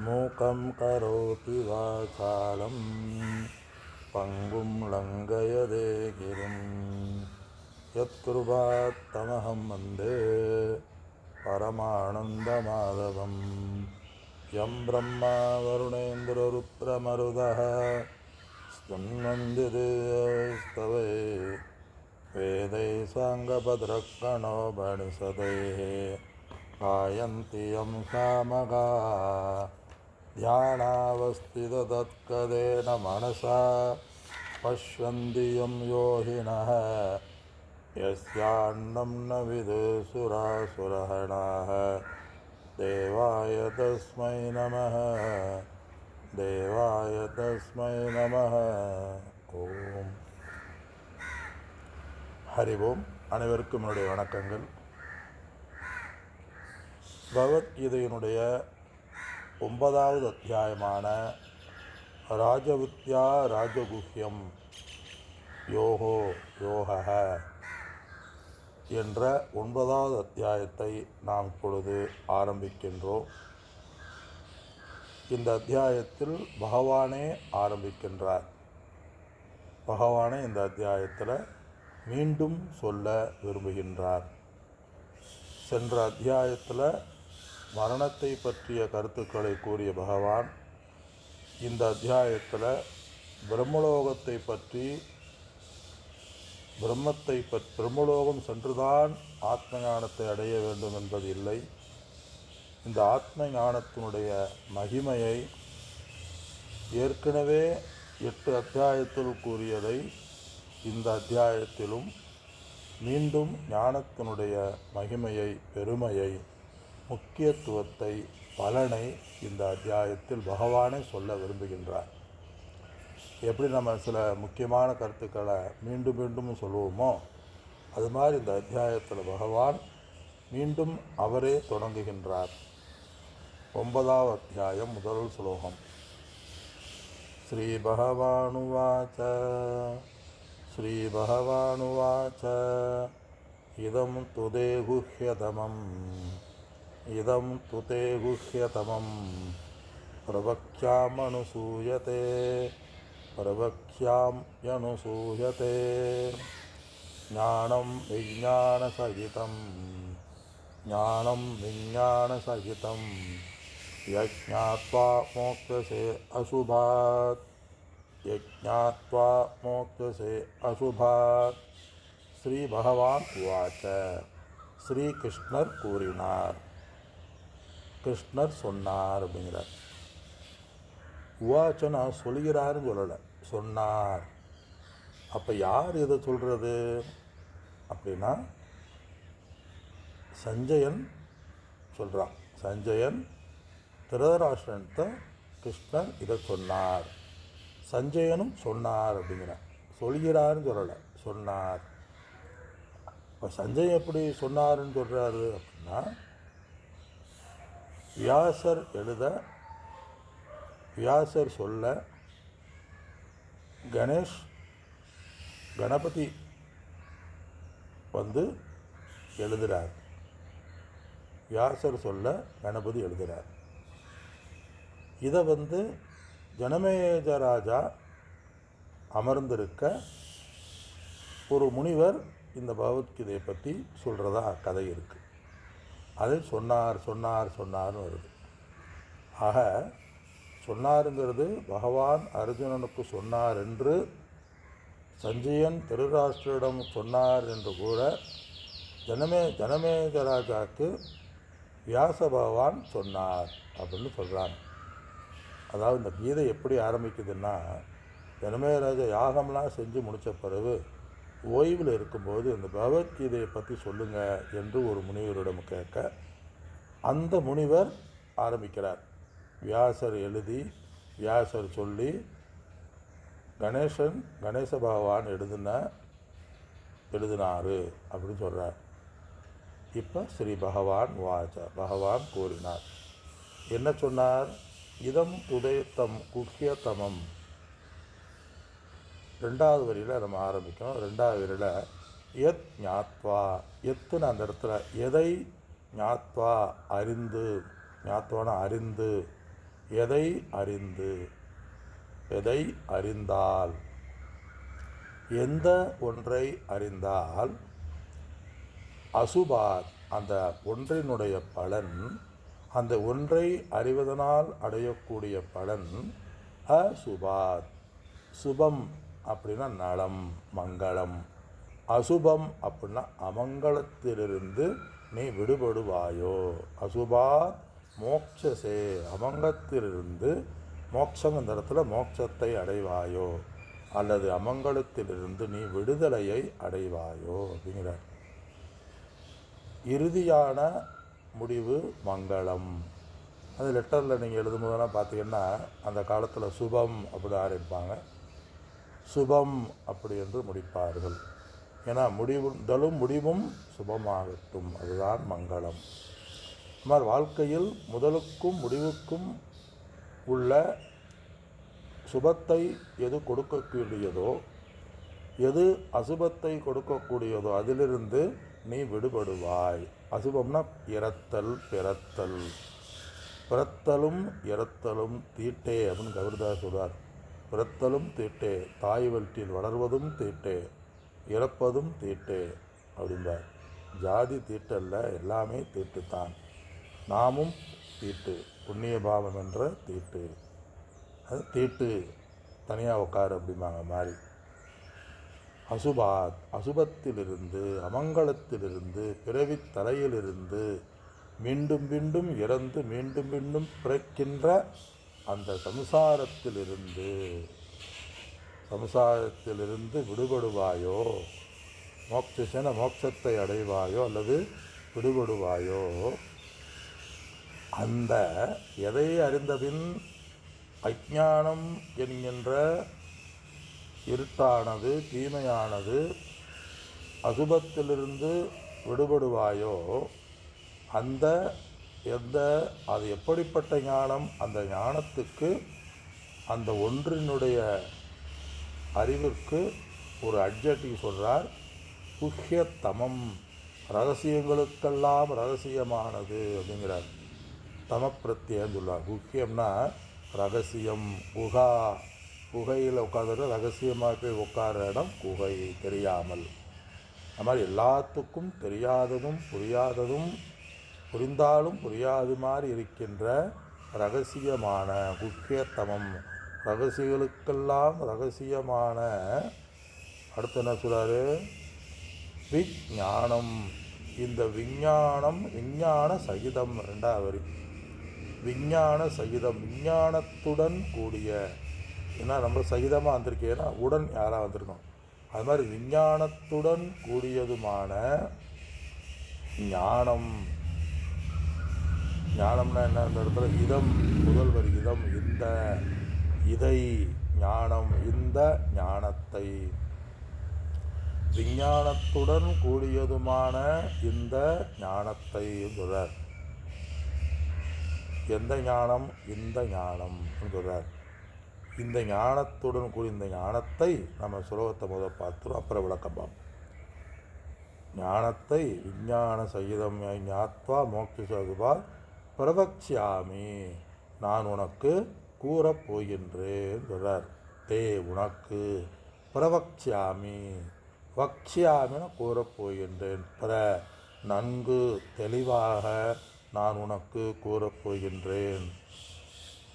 मूकं करोति वाचालं पङ्गुं लङ्घयदे गिरिं। यत्कृपात्तमहं वंदे परमानन्दमाधवं यं ब्रह्मा वरुणेन्द्ररुद्रमरुदः स्तन्वन्दिस्तवे वेदै साङ्गभद्रक्षणो बणिसदैः गायन्ति यं सामगा ध्यानावस्थिततत्कदेन मनसा पश्यन्ति यं योहिनः यस्यान्नं न विदुसुरासुरहणाः देवाय तस्मै नमः देवाय तस्मै नमः ஓம் ஹரி ஓம் அனைவருக்கும் என்னுடைய வணக்கங்கள் பகவத்கீதையினுடைய ஒன்பதாவது அத்தியாயமான ராஜவித்யா ராஜகுஹ்யம். யோகோ யோக என்ற ஒன்பதாவது அத்தியாயத்தை நாம் இப்பொழுது ஆரம்பிக்கின்றோம். இந்த அத்தியாயத்தில் பகவானே ஆரம்பிக்கின்றார். பகவானே இந்த அத்தியாயத்தில் மீண்டும் சொல்ல விரும்புகின்றார். சென்ற அத்தியாயத்தில் மரணத்தை பற்றிய கருத்துக்களை கூறிய பகவான் இந்த அத்தியாயத்தில் பிரம்மலோகத்தை பற்றி பிரம்மத்தை பற் பிரம்மலோகம் சென்றுதான் ஆத்ம ஞானத்தை அடைய வேண்டும் என்பது இல்லை. இந்த ஆத்ம ஞானத்தினுடைய மகிமையை ஏற்கனவே எட்டு அத்தியாயத்தில் கூறியதை இந்த அத்தியாயத்திலும் மீண்டும் ஞானத்தினுடைய மகிமையை பெருமையை முக்கியத்துவத்தை பலனை இந்த அத்தியாயத்தில் பகவானே சொல்ல விரும்புகின்றார். எப்படி நம்ம சில முக்கியமான கருத்துக்களை மீண்டும் மீண்டும் சொல்லுவோமோ அது மாதிரி இந்த அத்தியாயத்தில் பகவான் மீண்டும் அவரே தொடங்குகின்றார். ஒன்பதாவது அத்தியாயம் முதல் ஸ்லோகம். ஸ்ரீ பகவானுவாச்ச ஸ்ரீ பகவானுவாச்ச இதம் इदं तु ते गुह्यतमं। प्रवक्ष्यामनुसूयते। प्रवक्ष्याम्यनुसूयते। ज्ञानं विज्ञानसहितं ज्ञानं विज्ञानसहितं यज्ञात्वा मोक्षसे अशुभात् यज्ञात्वा मोक्षसे अशुभात् श्रीभगवान् उवाच। श्रीकृष्णर्कूरिणार् கிருஷ்ணர் சொன்னார் அப்படிங்கிறார். உவாச்சனா சொல்கிறாருன்னு சொல்லலை. சொன்னார். அப்போ யார் இதை சொல்கிறது அப்படின்னா சஞ்சயன் சொல்கிறான் சஞ்சயன் திருதராஷ்டிரன்ட்ட கிருஷ்ணன் இதை சொன்னார். சஞ்சயனும் சொன்னார் அப்படிங்கிறான் சொல்கிறாருன்னு சொல்லலை. சொன்னார். இப்போ சஞ்சய் எப்படி சொன்னாருன்னு சொல்கிறாரு அப்படின்னா வியாசர் எழுத வியாசர் சொல்ல கணேஷ் கணபதி வந்து எழுதுகிறார் வியாசர் சொல்ல கணபதி எழுதுகிறார் இதை வந்து ஜனமேஜராஜா அமர்ந்திருக்க ஒரு முனிவர் இந்த பகவத்கீதையை பற்றி சொல்கிறதா கதை இருக்குது அதை சொன்னார் சொன்னார் சொன்னார்னு வருது. ஆக சொன்னாருங்கிறது பகவான் அர்ஜுனனுக்கு சொன்னார் என்று சஞ்சயன் திருராஷ்டிரிடம் சொன்னார் என்று கூட ஜனமே ஜனமேஜராஜாக்கு வியாச பகவான் சொன்னார் அப்படின்னு சொல்கிறாங்க அதாவது இந்த கீதை எப்படி ஆரம்பிக்குதுன்னா ஜனமேஜராஜா யாகம்லாம் செஞ்சு முடித்த பிறகு ஓய்வில் இருக்கும்போது இந்த பகவத்கீதையை பற்றி சொல்லுங்கள் என்று ஒரு முனிவரிடம் கேட்க அந்த முனிவர் ஆரம்பிக்கிறார். வியாசர் எழுதி வியாசர் சொல்லி கணேசன் கணேச பகவான் எழுதின எழுதினாரு அப்படின்னு சொல்கிறார் இப்போ ஸ்ரீ பகவான் வாச்ச பகவான் கூறினார். என்ன சொன்னார்? இதம் துதயத்தம் குக்கியத்தமம் ரெண்டாவது வரியில் நம்ம ஆரம்பிக்கணும். ரெண்டாவது வரியில் எத் ஞாத்வா எத்துன்னு அந்த இடத்துல எதை ஞாத்வா அறிந்து ஞாத்வான அறிந்து எதை அறிந்து எதை அறிந்தால் எந்த ஒன்றை அறிந்தால் அசுபாத் அந்த ஒன்றினுடைய பலன் அந்த ஒன்றை அறிவதனால் அடையக்கூடிய பலன் அசுபாத் சுபம் அப்படின்னா நலம் மங்களம். அசுபம் அப்படின்னா அமங்கலத்திலிருந்து நீ விடுபடுவாயோ. அசுபா மோட்சசே அமங்கத்திலிருந்து மோட்சம் இந்த இடத்துல மோட்சத்தை அடைவாயோ. அல்லது அமங்கலத்திலிருந்து நீ விடுதலையை அடைவாயோ அப்படிங்கிறார். இறுதியான முடிவு மங்களம். அது லெட்டரில் நீங்கள் எழுதும்போதெல்லாம் பார்த்தீங்கன்னா அந்த காலத்தில் சுபம் அப்படி ஆரம்பிப்பாங்க. சுபம் அப்படி என்று முடிப்பார்கள். ஏன்னா முடிவுதலும் முடிவும் சுபமாகட்டும். அதுதான் மங்களம். இந்த மாதிரி வாழ்க்கையில் முதலுக்கும் முடிவுக்கும் உள்ள சுபத்தை எது கொடுக்கக்கூடியதோ எது அசுபத்தை கொடுக்கக்கூடியதோ அதிலிருந்து நீ விடுபடுவாய். அசுபம்னா இறத்தல் பிறத்தல். பிறத்தலும் இறத்தலும் தீட்டே அப்படின்னு கவிர்தாஸ் சொல்றார். பிறத்தலும் தீட்டே தாய் வயிற்றில் வளர்வதும் தீட்டே இறப்பதும் தீட்டே அப்படிம்பார். ஜாதி தீட்டல்ல எல்லாமே தீட்டுத்தான். நாமும் தீட்டு புண்ணிய பாவம் என்ற தீட்டு. அது தீட்டு தனியாக உட்காரு அப்படிம்பாங்க மாதிரி அசுபாத் அசுபத்திலிருந்து அமங்கலத்திலிருந்து பிறவித் தலையிலிருந்து மீண்டும் மீண்டும் இறந்து மீண்டும் மீண்டும் பிறக்கின்ற அந்த சம்சாரத்திலிருந்து சம்சாரத்திலிருந்து விடுபடுவாயோ மோட்சசன மோட்சத்தை அடைவாயோ அல்லது விடுபடுவாயோ அந்த எதை அறிந்தபின் அஜானம் என்கின்ற இருட்டானது தீமையானது அசுபத்திலிருந்து விடுபடுவாயோ அந்த எந்த அது எப்படிப்பட்ட ஞானம் அந்த ஞானத்துக்கு அந்த ஒன்றினுடைய அறிவிற்கு ஒரு அட்ஜெக்டிவ் சொல்கிறார் குஹ்யத்தமம் ரகசியங்களுக்கெல்லாம் ரகசியமானது அப்படிங்கிறார். தமப்பிரத்தியம் சொல்லுவார் குஹ்யம்னா ரகசியம் குகா குகையில் உட்காந்துட்டு ரகசியமாக போய் உட்கார இடம் குகை தெரியாமல். அது மாதிரி எல்லாத்துக்கும் தெரியாததும் புரியாததும் புரிந்தாலும் புரியாது மாதிரி இருக்கின்ற ரகசியமான குக்கியத்தமம். ரகசியங்களுக்கெல்லாம் ரகசியமான அடுத்து என்ன சொல்கிறாரு விஞ்ஞானம். இந்த விஞ்ஞானம் விஞ்ஞான சகிதம் ரெண்டாவது வரி. விஞ்ஞான சகிதம் விஞ்ஞானத்துடன் கூடிய ஏன்னா நம்ம சகிதமாக வந்திருக்கேன்னா உடன் யாராக வந்திருக்கோம் அது மாதிரி விஞ்ஞானத்துடன் கூடியதுமான ஞானம். ஞானம்னா என்ன? இந்த இடத்துல இதம் முதல்வர் இதம் இந்த இதை ஞானம் இந்த ஞானத்தை. விஞ்ஞானத்துடன் கூடியதுமான இந்த ஞானத்தை சொல்கிறார் எந்த ஞானம்? இந்த ஞானம் சொல்கிறார் இந்த ஞானத்துடன் கூடிய இந்த ஞானத்தை நம்ம சுலோகத்தை முதல் பார்த்துரும் அப்புறம் விளக்கம் பார்ப்போம். ஞானத்தை விஞ்ஞான சகிதம் ஞாத்வா மோக்ஷசுபா பிரவக்ஷாமி நான் உனக்கு கூறப் போகின்றேன் சொல்றார் தே உனக்கு பிரவக்ஷாமி வக்ஷாமின்னு கூறப் போகின்றேன் பிற நன்கு தெளிவாக நான் உனக்கு கூறப் போகின்றேன்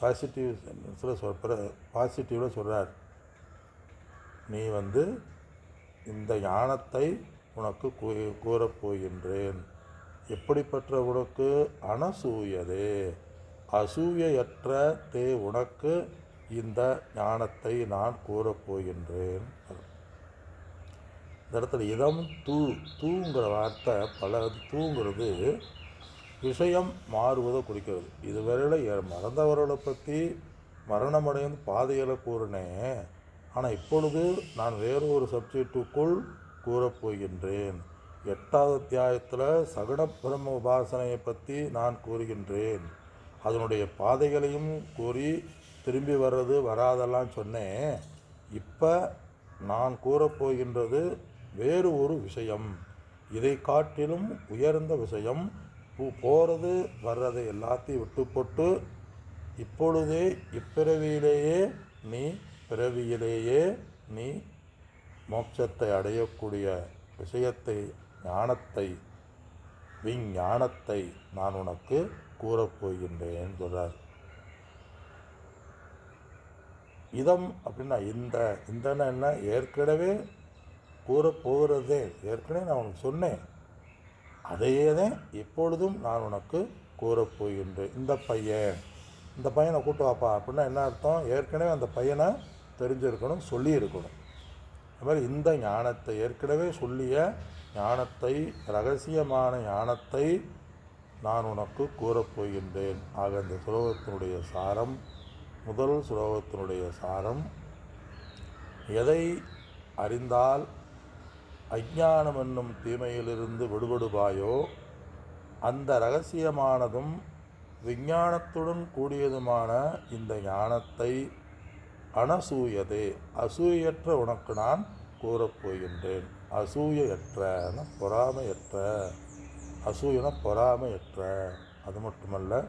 பாசிட்டிவ் சென்டென்ஸில் சொல் பாசிட்டிவில் சொல்கிறார் நீ வந்து இந்த ஞானத்தை உனக்கு கூ- கூறப் போகின்றேன் எப்படிப்பட்ட உனக்கு அனசூயதே? அசூயையற்ற தே உனக்கு இந்த ஞானத்தை நான் கூறப் போகின்றேன். இந்த இடத்துல இதம் தூ தூங்கிற வார்த்தை பல தூங்கிறது விஷயம் மாறுவதை குறிக்கிறது. இதுவரையில் மறந்தவர்களை பற்றி மரணமடைந்து பாதைகளை கூறினேன் ஆனால் இப்பொழுது நான் வேறு ஒரு சப்ஜெக்டுக்குள் கூறப்போகின்றேன் எட்டாவது அத்தியாயத்தில் சகுண பிரம்ம உபாசனையை பற்றி நான் கூறுகின்றேன். அதனுடைய பாதைகளையும் கூறி திரும்பி வர்றது வராதெல்லாம் சொன்னேன். இப்போ நான் கூறப்போகின்றது வேறு ஒரு விஷயம். இதை காட்டிலும் உயர்ந்த விஷயம் போகிறது வர்றது எல்லாத்தையும் விட்டு போட்டு இப்பொழுதே இப்பிறவியிலேயே நீ பிறவியிலேயே நீ மோட்சத்தை அடையக்கூடிய விஷயத்தை ஞானத்தை விஞ்ஞானத்தை நான் உனக்கு கூறப்போகின்றேன் சொல்கிறார் இதம் அப்படின்னா இந்த இந்தன்னா என்ன? ஏற்கனவே கூறப் போகிறதே. ஏற்கனவே நான் உனக்கு சொன்னேன். அதையே தான் இப்பொழுதும் நான் உனக்கு கூறப் போகின்றேன். இந்த பையன் இந்த பையனை கூட்டு வாப்பா அப்படின்னா என்ன அர்த்தம்? ஏற்கனவே அந்த பையனை தெரிஞ்சிருக்கணும் சொல்லியிருக்கணும். அது மாதிரி இந்த ஞானத்தை ஏற்கனவே சொல்லிய ஞானத்தை ரகசியமான ஞானத்தை நான் உனக்கு கூறப்போகின்றேன் ஆக இந்த சுலோகத்தினுடைய சாரம் முதல் சுலோகத்தினுடைய சாரம் எதை அறிந்தால் அஞ்ஞானம் என்னும் தீமையிலிருந்து விடுபடுவாயோ அந்த ரகசியமானதும் விஞ்ஞானத்துடன் கூடியதுமான இந்த ஞானத்தை அனசூயதே அசூயற்ற உனக்கு நான் கூறப்போகின்றேன். அசூயற்ற பொறாமையற்ற அசூயன பொறாமையற்ற அது மட்டுமல்ல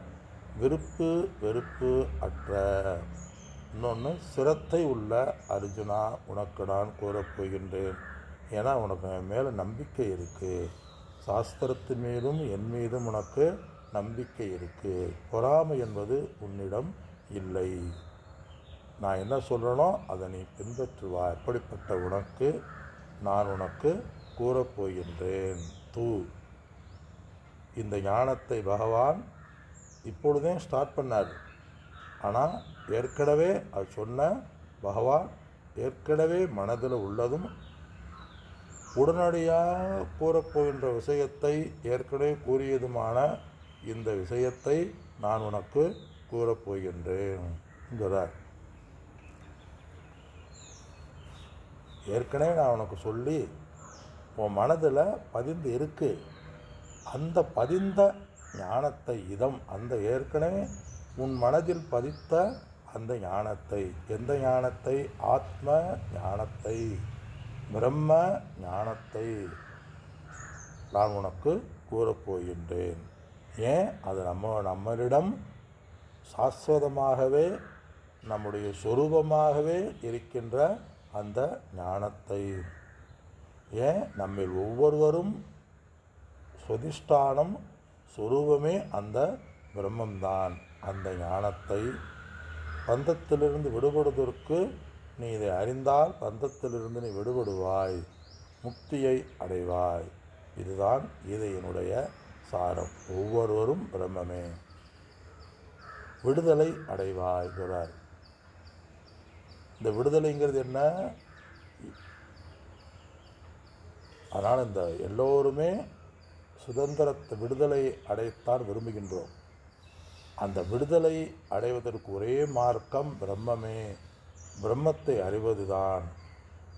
விருப்பு வெறுப்பு அற்ற. இன்னொன்று சிரத்தை உள்ள அர்ஜுனா உனக்கு நான் கூறப்போகின்றேன் ஏன்னா உனக்கு என் மேலே நம்பிக்கை இருக்குது சாஸ்திரத்து மீதும் என் மீதும் உனக்கு நம்பிக்கை இருக்குது பொறாமை என்பது உன்னிடம் இல்லை. நான் என்ன சொல்கிறேனோ அதை நீ பின்பற்றுவா. எப்படிப்பட்ட உனக்கு நான் உனக்கு கூறப்போகின்றேன் தூ. இந்த ஞானத்தை பகவான் இப்பொழுதே ஸ்டார்ட் பண்ணார். ஆனால் ஏற்கனவே அது சொன்ன பகவான் ஏற்கனவே மனதில் உள்ளதும் உடனடியாக கூறப்போகின்ற விஷயத்தை ஏற்கனவே கூறியதுமான இந்த விஷயத்தை நான் உனக்கு கூறப்போகின்றேன் என்கிறார். ஏற்கனவே நான் உனக்கு சொல்லி உன் மனதில் பதிந்து இருக்கு. அந்த பதிந்த ஞானத்தை இதம். அந்த ஏற்கனவே உன் மனதில் பதித்த அந்த ஞானத்தை. எந்த ஞானத்தை? ஆத்ம ஞானத்தை. பிரம்ம ஞானத்தை நான் உனக்கு கூறப்போகின்றேன் ஏன்? அது நம்ம நம்மளிடம் சாஸ்வதமாகவே நம்முடைய சொரூபமாகவே இருக்கின்ற அந்த ஞானத்தை. ஏன்? நம்மில் ஒவ்வொருவரும் சுதிஷ்டானம் சொரூபமே அந்த பிரம்மம்தான். அந்த ஞானத்தை பந்தத்திலிருந்து விடுபடுவதற்கு நீ இதை அறிந்தால் பந்தத்திலிருந்து நீ விடுபடுவாய் முக்தியை அடைவாய். இதுதான் கீதையினுடைய சாரம். ஒவ்வொருவரும் பிரம்மமே. விடுதலை அடைவாய் சொல்றார். இந்த விடுதலைங்கிறது என்ன? அதனால் இந்த எல்லோருமே சுதந்திரத்தை விடுதலை அடையத்தான் விரும்புகின்றோம். அந்த விடுதலை அடைவதற்கு ஒரே மார்க்கம் பிரம்மமே. பிரம்மத்தை அறிவதுதான்.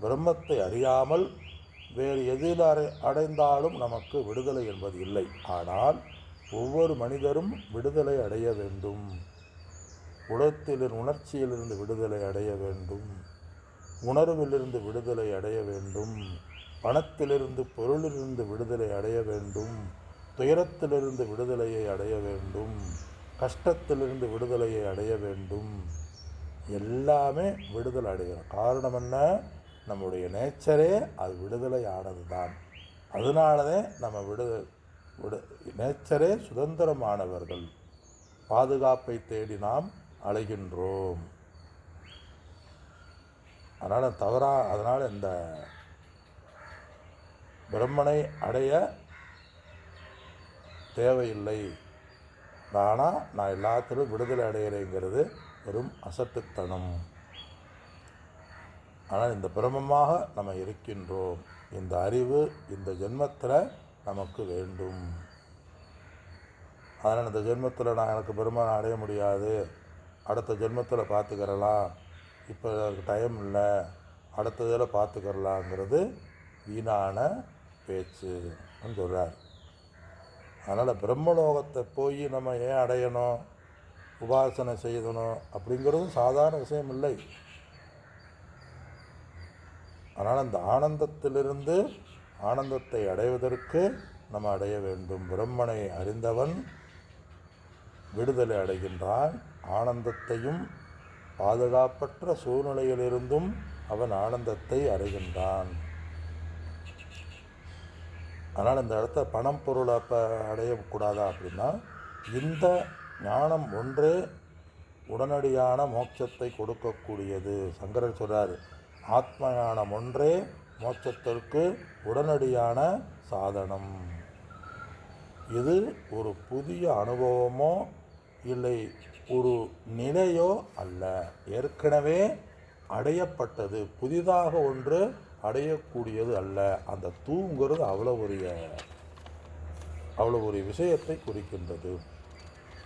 பிரம்மத்தை அறியாமல் வேறு எதில் அடை அடைந்தாலும் நமக்கு விடுதலை என்பது இல்லை. ஆனால் ஒவ்வொரு மனிதரும் விடுதலை அடைய வேண்டும். உலகத்தில் உணர்ச்சியிலிருந்து விடுதலை அடைய வேண்டும். உணர்விலிருந்து விடுதலை அடைய வேண்டும். பணத்திலிருந்து பொருளிலிருந்து விடுதலை அடைய வேண்டும். துயரத்திலிருந்து விடுதலையை அடைய வேண்டும். கஷ்டத்திலிருந்து விடுதலையை அடைய வேண்டும். எல்லாமே விடுதலை அடைகிறோம் காரணம் என்ன? நம்முடைய நேச்சரே அது விடுதலை ஆனது தான் அதனாலதே நம்ம விடு விடு நேச்சரே சுதந்திரமானவர்கள். பாதுகாப்பை தேடி நாம் அழைகின்றோம் அதனால் தவறாக அதனால் இந்த பிரம்மனை அடைய தேவையில்லை. ஆனால் நான் எல்லாத்திலும் விடுதலை அடைகிறேங்கிறது வெறும் அசட்டுத்தனம். ஆனால் இந்த பிரமமாக நம்ம இருக்கின்றோம். இந்த அறிவு இந்த ஜென்மத்தில் நமக்கு வேண்டும். அதனால் இந்த ஜென்மத்தில் நான் எனக்கு பெருமானை அடைய முடியாது. அடுத்த ஜென்மத்தில் பார்த்துக்கிறலாம் இப்போ டைம் இல்லை. அடுத்த இதில் பார்த்துக்கிறலாங்கிறது வீணான பேச்சுன்னு சொல்கிறார் அதனால் பிரம்மலோகத்தை போய் நம்ம ஏன் அடையணும்? உபாசனை செய்யணும் அப்படிங்கிறதும் சாதாரண விஷயம் இல்லை. அதனால் அந்த ஆனந்தத்திலிருந்து ஆனந்தத்தை அடைவதற்கு நம்ம அடைய வேண்டும். பிரம்மனை அறிந்தவன் விடுதலை அடைகின்றான். ஆனந்தத்தையும் பாதுகாப்பற்ற சூழ்நிலையிலிருந்தும் அவன் ஆனந்தத்தை அடைகின்றான். அதனால் இந்த இடத்த பணம் பொருளை அப்போ அடையக்கூடாதா அப்படின்னா இந்த ஞானம் ஒன்றே உடனடியான மோட்சத்தை கொடுக்கக்கூடியது. சங்கரர் சொல்கிறார் ஆத்ம ஞானம் ஒன்றே மோட்சத்திற்கு உடனடியான சாதனம். இது ஒரு புதிய அனுபவமோ இல்லை ஒரு நிலையோ அல்ல. ஏற்கனவே அடையப்பட்டது. புதிதாக ஒன்று அடையக்கூடியது அல்ல. அந்த தூங்கிறது அவ்வளோ ஒரு அவ்வளோ ஒரு விஷயத்தை குறிக்கின்றது.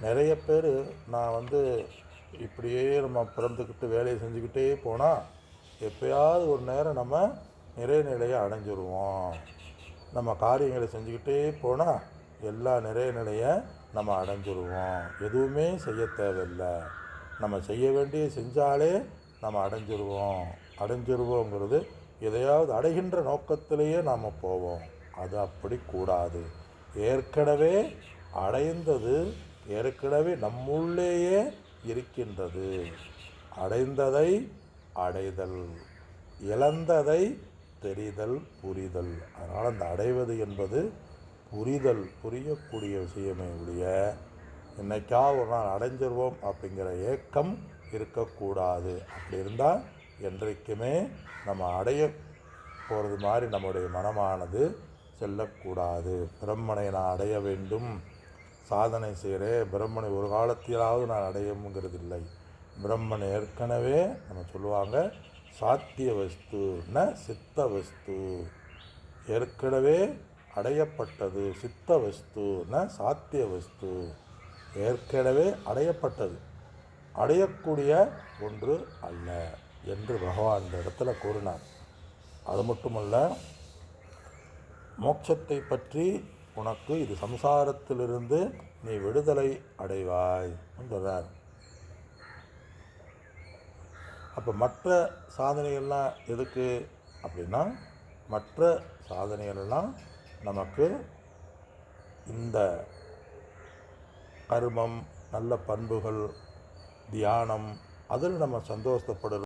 நிறைய பேர் நான் வந்து இப்படியே நம்ம பிறந்துக்கிட்டு வேலையை செஞ்சுக்கிட்டே போனால் எப்பயாவது ஒரு நேரம் நம்ம நிறைநிலையை அடைஞ்சிருவோம். நம்ம காரியங்களை செஞ்சுக்கிட்டே போனால் எல்லா நிறைநிலையை நம்ம அடைஞ்சிருவோம். எதுவுமே செய்ய தேவையில்லை. நம்ம செய்ய வேண்டிய செஞ்சாலே நம்ம அடைஞ்சிருவோம். அடைஞ்சிருவோங்கிறது எதையாவது அடைகின்ற நோக்கத்திலேயே நாம் போவோம். அது அப்படி கூடாது. ஏற்கனவே அடைந்தது ஏற்கனவே நம்முள்ளேயே இருக்கின்றது. அடைந்ததை அடைதல் இழந்ததை தெரிதல் புரிதல். அதனால் அந்த அடைவது என்பது புரிதல் புரியக்கூடிய விஷயமே உடைய என்னைக்கா ஒரு நாள் அடைஞ்சிருவோம் அப்படிங்கிற ஏக்கம் இருக்கக்கூடாது. அப்படி இருந்தால் என்றைக்குமே நம்ம அடைய போகிறது மாதிரி நம்முடைய மனமானது செல்லக்கூடாது. பிரம்மனை நான் அடைய வேண்டும். சாதனை செய்கிறேன் பிரம்மனை ஒரு காலத்திலாவது நான் அடையணுங்கிறது இல்லை பிரம்மன் ஏற்கனவே நம்ம சொல்லுவாங்க சாத்திய வஸ்து ந சித்த வஸ்து ஏற்கனவே அடையப்பட்டது சித்த வஸ்து ந சாத்திய வஸ்து ஏற்கனவே அடையப்பட்டது. அடையக்கூடிய ஒன்று அல்ல என்று பகவான் இந்த இடத்துல கூறினார். அது மட்டுமல்ல மோட்சத்தை பற்றி உனக்கு இது சம்சாரத்திலிருந்து நீ விடுதலை அடைவாய் என்றார் அப்போ மற்ற சாதனைகள்லாம் எதுக்கு? அப்படின்னா மற்ற சாதனைகள்லாம் நமக்கு இந்த கர்மம் நல்ல பண்புகள் தியானம் அதில் நம்ம சந்தோஷப்படுறோம்